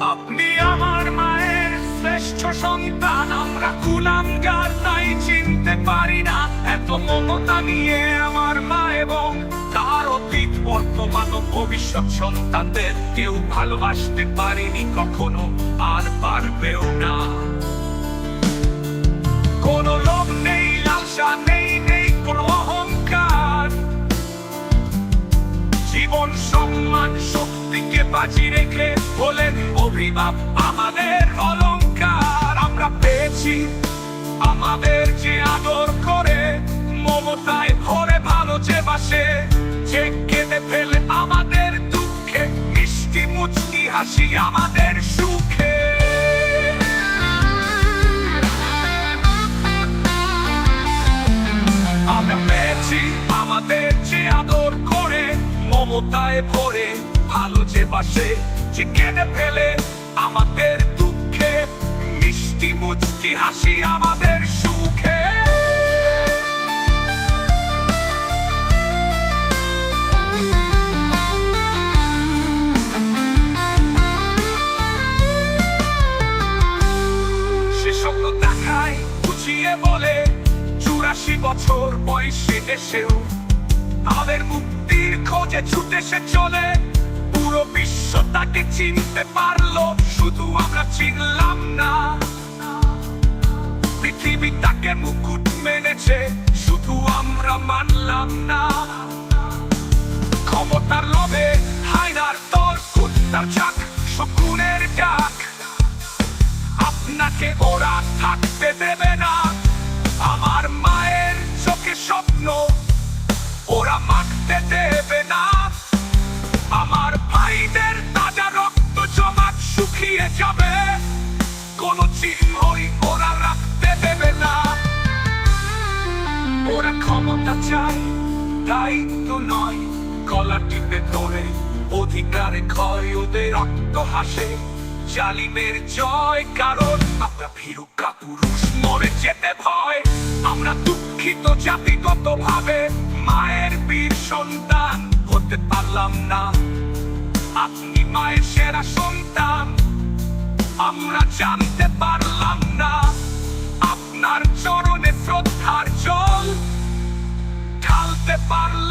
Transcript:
আপনি আমার মায়ের শ্রেষ্ঠ সন্তান, আমরা কুলাঙ্গার, তাই চিনতে পারি না। এত মমতা নিয়ে আমার মা এবং তার অতীত, বর্তমান ভবিষ্যৎ সন্তানদের কেউ ভালোবাসতে পারেনি কখনো, আর পারবেও না। কোনো লোভ নেই, লালসা নেই নেই কোন অহংকার। জীবন, সম্মান শক্তিকে বাজি রেখে বলেন অভিভাব আমাদের অলংকার আমরা পেয়েছি আমাদের যে আদর করে, মমতায় ভরে ভালো যে বাসে। যে কেঁদে ফেলে আমাদের দুঃখে, মিষ্টি মুচকি হাসি আমাদের সুখে। আমরা পেয়েছি আমাদের যে আদর করে, মমতায় ভরে ভালো যে কেঁদে ফেলে আমাদের দুঃখে, মিষ্টি মুচকি হাসি আমাদের সুখে। বছর বয়সে এসেও আমাদের মুক্তির খোঁজে ছুটে সে চলে। বিশ্ব তাকে চিনতে পারল, শুধু আমরা চিনলাম না। পৃথিবী তাকে মুকুট মেনেছে, শুধু আমরা মানলাম না। ক্ষমতার লোভে হায়নার তোর, কুত্তার চাক, শকুনের ডাক। আপনাকে ওরা থাকতে দেবে কোনো চিহ্নই ওরা রাখতে দেবে না ওরা ক্ষমতা চায়, দায়িত্ব নয়, গলা টিপে ধরে। অধিকারে ক্ষয়, ওদের রক্ত হাসে। জালিমের জয়, কারণ আমরা ভীরু কাপুরুষ, মরে যেতে ভয়। আমরা দুঃখিত জাতিগত ভাবে মায়ের বীর সন্তান হতে পারলাম না। আপনি মায়ের সেরা সন্তান। আমরা জানতে পারলাম না। আপনার চরণে শ্রদ্ধার জল ঢালতে পারলাম